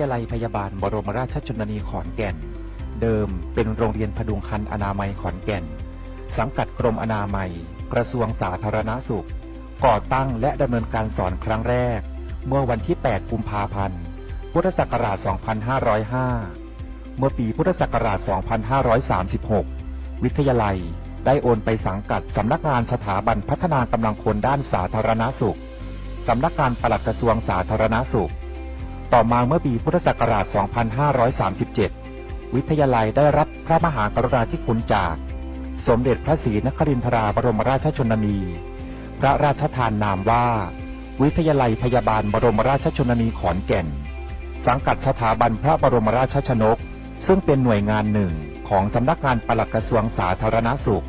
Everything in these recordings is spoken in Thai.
ยาลัยพยาบาลบรมราชชนนีขอนแก่น เดิมเป็นโรงเรียนพดุงคันอนามัยขอนแก่น สังกัดกรมอนามัย กระทรวงสาธารณสุข ก่อตั้งและดำเนินการสอนครั้งแรก เมื่อวันที่ 8 กุมภาพันธ์พุทธศักราช 2505 เมื่อปีพุทธศักราช 2536 วิทยาลัยได้โอนไปสังกัดสำนักงานสถาบันพัฒนากำลังคนด้านสาธารณสุข สำนักงานปลัดกระทรวงสาธารณสุข ต่อมาเมื่อปีพุทธศักราช 2537 วิทยาลัยได้รับพระมหากรุณาธิคุณจาก สมเด็จพระศรีนครินทราบรมราชชนนี พระราชทานนามว่า วิทยาลัยพยาบาลบรมราชชนนีขอนแก่น สังกัดสถาบันพระบรมราชชนก ซึ่งเป็นหน่วยงานหนึ่งของสำนักงานปลัดกระทรวงสาธารณสุข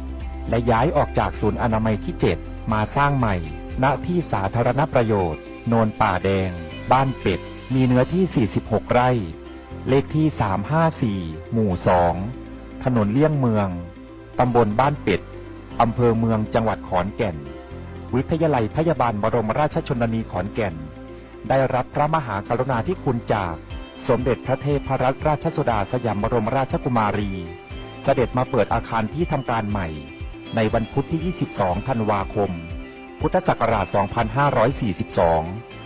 และย้ายออกจากศูนย์อนามัยที่ 7 มาสร้างใหม่ ณที่สาธารณประโยชน์ โนนป่าแดง บ้านเป็ด มีเนื้อที่ 46 ไร่ เลขที่ 354 หมู่ 2 ถนนเลี่ยงเมือง ตำบลบ้านเป็ด อำเภอเมืองจังหวัดขอนแก่น วิทยาลัยพยาบาลบรมราชชนนีขอนแก่น ได้รับพระมหากรุณาธิคุณจากสมเด็จพระเทพรัตนราชสุดาสยามบรมราชกุมารี เสด็จมาเปิดอาคารที่ทำการใหม่ ในวันพุธที่ 22 ธันวาคม พุทธศักราช 2542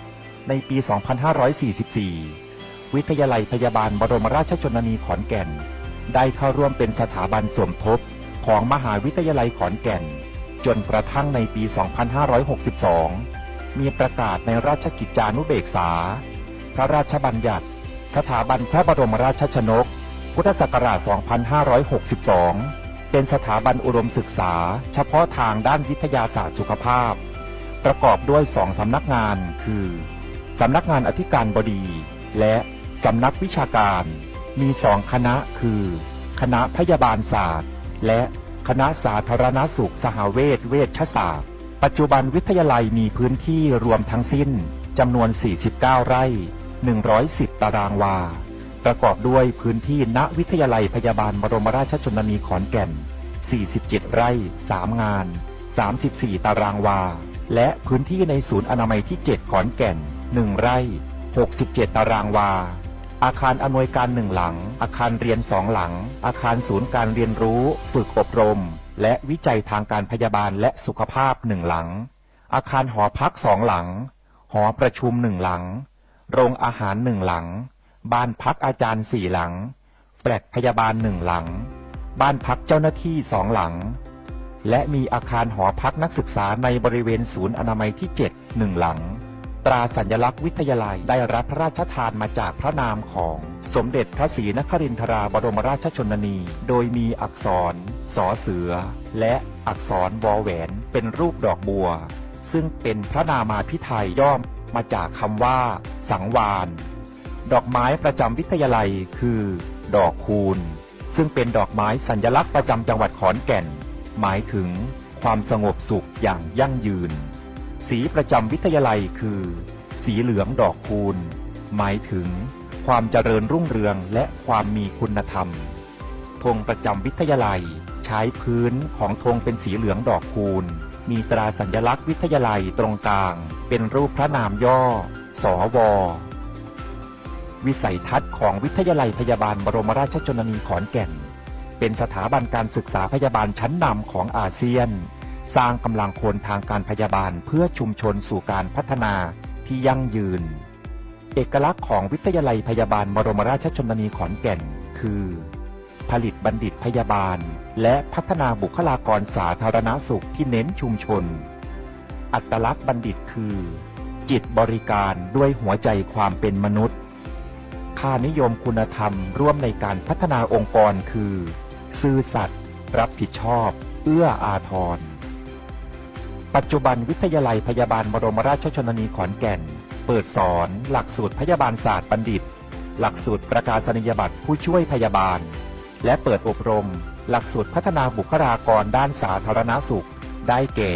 ในปี 2544 วิทยาลัยพยาบาลบรมราชชนนีขอนแก่น ได้เข้าร่วมเป็นสถาบันสมทบของมหาวิทยาลัยขอนแก่น จนกระทั่งในปี 2562 มีประกาศในราชกิจจานุเบกษา พระราชบัญญัติ สถาบันพระบรมราชชนก พุทธศักราช 2562 เป็นสถาบันอุดมศึกษา เฉพาะทางด้านวิทยาศาสตร์สุขภาพ ประกอบด้วยสองสำนักงานคือ สำนักงานอธิการบดี และสำนักวิชาการ มีสองคณะคือ คณะพยาบาลศาสตร์ และคณะสาธารณสุขสหเวชเวชศาสตร์ ปัจจุบันวิทยาลัยมีพื้นที่รวมทั้งสิ้นจำนวน 49 ไร่ 110 ตารางวา ประกอบด้วยพื้นที่ณวิทยาลัยพยาบาลบรมราชชนนีขอนแก่น 47 ไร่ 3 งาน 34 ตารางวา และพื้นที่ในศูนย์อนามัยที่ 7 ขอนแก่น 1ไร่67ตารางวา อาคารอำนวยการหนึ่งหลัง อาคารเรียนสองหลัง อาคารศูนย์การเรียนรู้ ฝึกอบรม และวิจัยทางการพยาบาลและสุขภาพหนึ่งหลัง อาคารหอพักสองหลัง หอประชุมหนึ่งหลัง โรงอาหารหนึ่งหลัง บ้านพักอาจารย์สี่หลัง แฟลตพยาบาลหนึ่งหลัง บ้านพักเจ้าหน้าที่สองหลังและมีอาคารหอพักนักศึกษาในบริเวณศูนย์อนามัยที่7หนึ่งหลัง ตราสัญลักษณ์วิทยาลัยได้รับพระราชทานมาจากพระนามของสมเด็จพระศรีนครินทราบรมราชชนนี โดยมีอักษรสอเสือ และอักษรวอแหวนเป็นรูปดอกบัว ซึ่งเป็นพระนามาพิไทยย่อมมาจากคำว่า สังวาน ดอกไม้ประจำวิทยาลัยคือ ดอกคูณ ซึ่งเป็นดอกไม้สัญลักษณ์ประจำจังหวัดขอนแก่น หมายถึงความสงบสุขอย่างยั่งยืน สีประจำวิทยาลัยคือ สีเหลืองดอกคูณ หมายถึง ความเจริญรุ่งเรืองและความมีคุณธรรม ธงประจำวิทยาลัย ใช้พื้นของธงเป็นสีเหลืองดอกคูณ มีตราสัญลักษณ์วิทยาลัยตรงกลาง เป็นรูปพระนามย่อ สว วิสัยทัศน์ของวิทยาลัยพยาบาลบรมราชชนนีขอนแก่น เป็นสถาบันการศึกษาพยาบาลชั้นนำของอาเซียน สร้างกำลังคนทางการพยาบาลเพื่อชุมชนสู่การพัฒนาที่ยั่งยืน เอกลักษณ์ของวิทยาลัยพยาบาลบรมราชชนนีขอนแก่น คือ ผลิตบัณฑิตพยาบาล และพัฒนาบุคลากรสาธารณสุขที่เน้นชุมชน อัตลักษณ์บัณฑิตคือ จิตบริการด้วยหัวใจความเป็นมนุษย์ ค่านิยมคุณธรรมร่วมในการพัฒนาองค์กรคือ ซื่อสัตย์รับผิดชอบ เอื้ออาทร ปัจจุบันวิทยาลัยพยาบาลบรมราชชนนีขอนแก่น เปิดสอน หลักสูตรพยาบาลศาสตร์บัณฑิต หลักสูตรประกาศนียบัตรผู้ช่วยพยาบาล และเปิดอบรม หลักสูตรพัฒนาบุคลากรด้านสาธารณสุข ได้แก่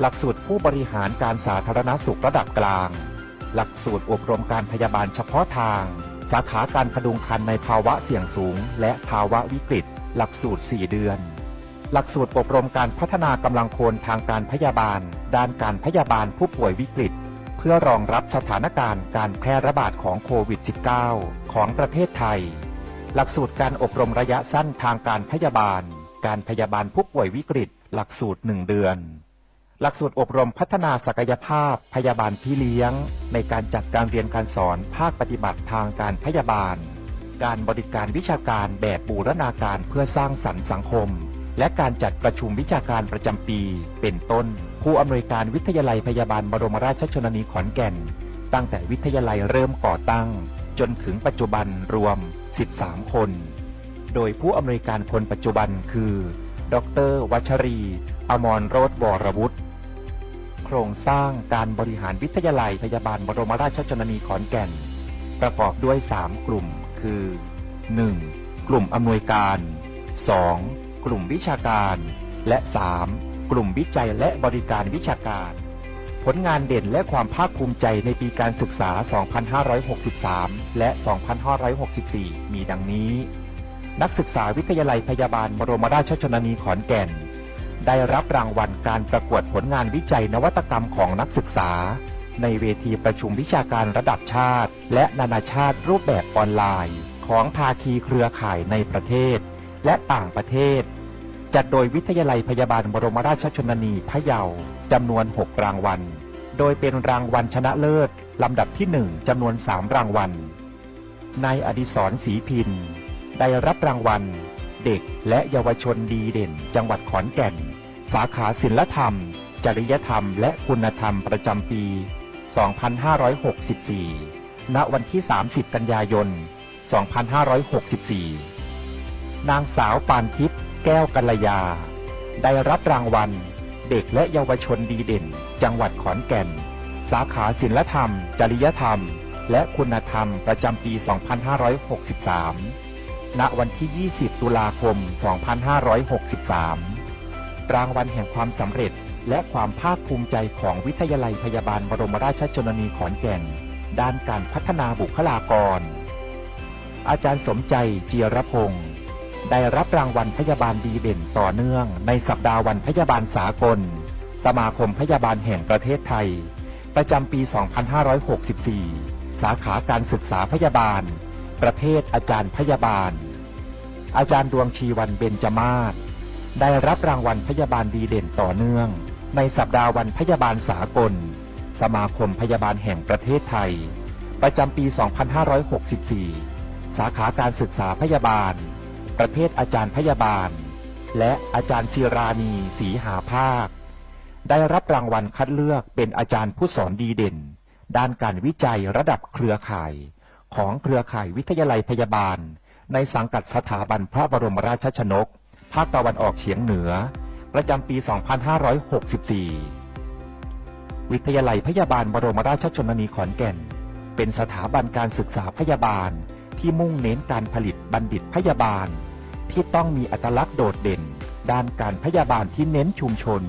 หลักสูตรผู้บริหารการสาธารณสุขระดับกลาง หลักสูตรอบรมการพยาบาลเฉพาะทาง สาขาการพดุงคันในภาวะเสี่ยงสูง และภาวะวิกฤต หลักสูตร 4 เดือน หลักสูตรอบรมการพัฒนากำลังคนทางการพยาบาล ด้านการพยาบาลผู้ป่วยวิกฤต เพื่อรองรับสถานการณ์การแพร่ระบาดของโควิด -19 ของประเทศไทย หลักสูตรการอบรมระยะสั้นทางการพยาบาล การพยาบาลผู้ป่วยวิกฤต หลักสูตรหนึ่งเดือน หลักสูตรอบรมพัฒนาศักยภาพ พยาบาลพี่เลี้ยง ในการจัดการเรียนการสอนภาคปฏิบัติทางการพยาบาล การบริการวิชาการแบบบูรณาการเพื่อสร้างสรรค์สังคม และการจัดประชุมวิชาการประจำปี เป็นต้น ผู้อำนวยการวิทยาลัยพยาบาลบรมราชชนนีขอนแก่น ตั้งแต่วิทยาลัยเริ่มก่อตั้ง จนถึงปัจจุบันรวม 13 คน โดยผู้อำนวยการคนปัจจุบันคือ ดร วัชรี อมรโรธวรวุฒิโครงสร้างการบริหารวิทยาลัยพยาบาลบรมราชชนนีขอนแก่น ประกอบด้วย 3 กลุ่มคือ 1. กลุ่มอำนวยการ 2. กลุ่มวิชาการ และ 3. กลุ่มวิจัยและบริการวิชาการ ผลงานเด่นและความภาคภูมิใจในปีการศึกษา 2563 และ 2564 มีดังนี้ นักศึกษาวิทยาลัยพยาบาลบรมราชชนนีขอนแก่น ได้รับรางวัลการประกวดผลงานวิจัยนวัตกรรมของนักศึกษา ในเวทีประชุมวิชาการระดับชาติ และนานาชาติรูปแบบออนไลน์ ของภาคีเครือข่ายในประเทศและต่างประเทศ จัดโดยวิทยาลัยพยาบาลบรมราชชนนีพะเยาจำนวน 6 รางวัล โดยเป็นรางวัลชนะเลิศ ลำดับที่ 1จำนวน 3 รางวัล นายอดิศรศรีพิน ได้รับรางวัล เด็กและเยาวชนดีเด่น จังหวัดขอนแก่น สาขาศิลธรรม จริยธรรม และคุณธรรมประจำปี 2564 ณ วันที่ 30 กันยายน 2564 นางสาวปานทิพย์ แก้วกัลยา ได้รับรางวัล เด็กและเยาวชนดีเด่น จังหวัดขอนแก่น สาขาศิลธรรม จริยธรรม และคุณธรรมประจำปี 2563 ณ วันที่ 20 ตุลาคม 2563 รางวัลแห่งความสำเร็จและความภาคภูมิใจของวิทยาลัยพยาบาลบรมราชชนนีขอนแก่น ด้านการพัฒนาบุคลากร อาจารย์สมใจเจียรพงศ์ ได้รับรางวัลพยาบาลดีเด่นต่อเนื่อง ในสัปดาห์วันพยาบาลสากล สมาคมพยาบาลแห่งประเทศไทย ประจำปี 2564 สาขาการศึกษาพยาบาล ประเภทอาจารย์พยาบาล อาจารย์ดวงชีวันเบญจมาศได้รับรางวัลพยาบาลดีเด่นต่อเนื่อง ในสัปดาห์วันพยาบาลสากล สมาคมพยาบาลแห่งประเทศไทย ประจำปี 2564 สาขาการศึกษาพยาบาล ประเภทอาจารย์พยาบาล และอาจารย์ศิรานีศรีหาภาค ได้รับรางวัลคัดเลือกเป็นอาจารย์ผู้สอนดีเด่น ด้านการวิจัยระดับเครือข่าย ของเครือข่ายวิทยาลัยพยาบาล ในสังกัดสถาบันพระบรมราชชนก ภาคตะวันออกเฉียงเหนือ ประจำปี 2564 วิทยาลัยพยาบาลบรมราชชนนีขอนแก่น เป็นสถาบันการศึกษาพยาบาลที่มุ่งเน้นการผลิตบัณฑิตพยาบาล ที่ต้องมีอัตลักษณ์โดดเด่น ด้านการพยาบาลที่เน้นชุมชน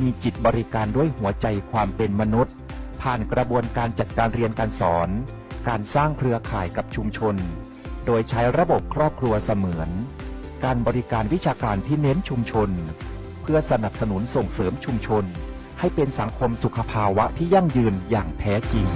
มีจิตบริการด้วยหัวใจความเป็นมนุษย์ ผ่านกระบวนการจัดการเรียนการสอน การสร้างเครือข่ายกับชุมชน โดยใช้ระบบครอบครัวเสมือน การบริการวิชาการที่เน้นชุมชน เพื่อสนับสนุนส่งเสริมชุมชน ให้เป็นสังคมสุขภาวะที่ยั่งยืนอย่างแท้จริง